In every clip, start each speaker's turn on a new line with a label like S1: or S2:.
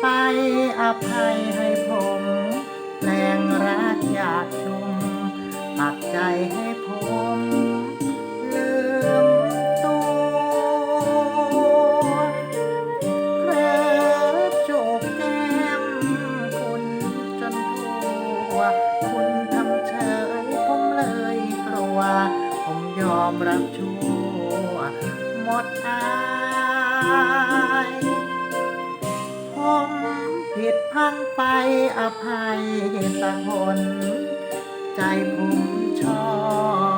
S1: ไปอภัยให้ผมแปลงรักอยากชุมปักใจให้ผมลืมตัวเลิกจบแก้มคุณจนทั่วคุณทำเฉยผมเลยกลัว ผมยอมรับชั่วหมดอาย มผิดพังไปอภัยสักคนใจผมชอบ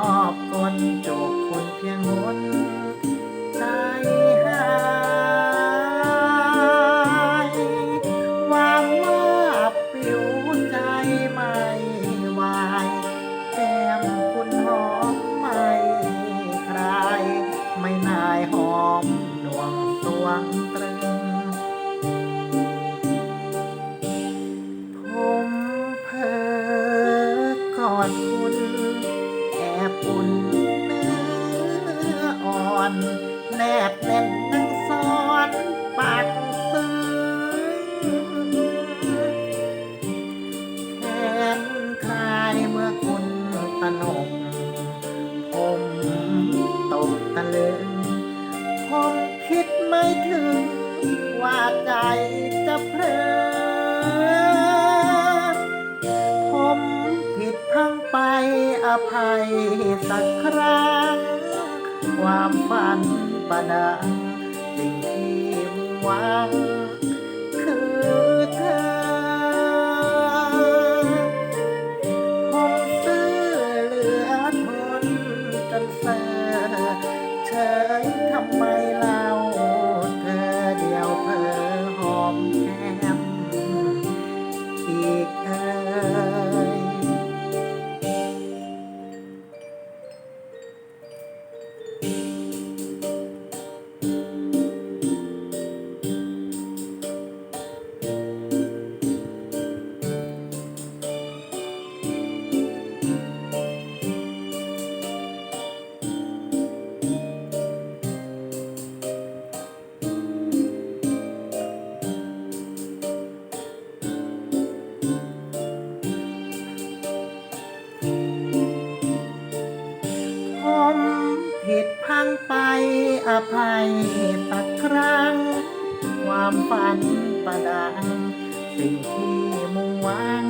S1: ลึงผมคิดไม่ถึง ว่าใจจะเพลินผมผิดพลังไปอภัยสักครั้ง ความฝันประดังสิ่งที่หวัง ยทำไมล่ะ พังไปอภัยปักครั้ง ความฝันประดัง สิ่งที่มุ่งหวัง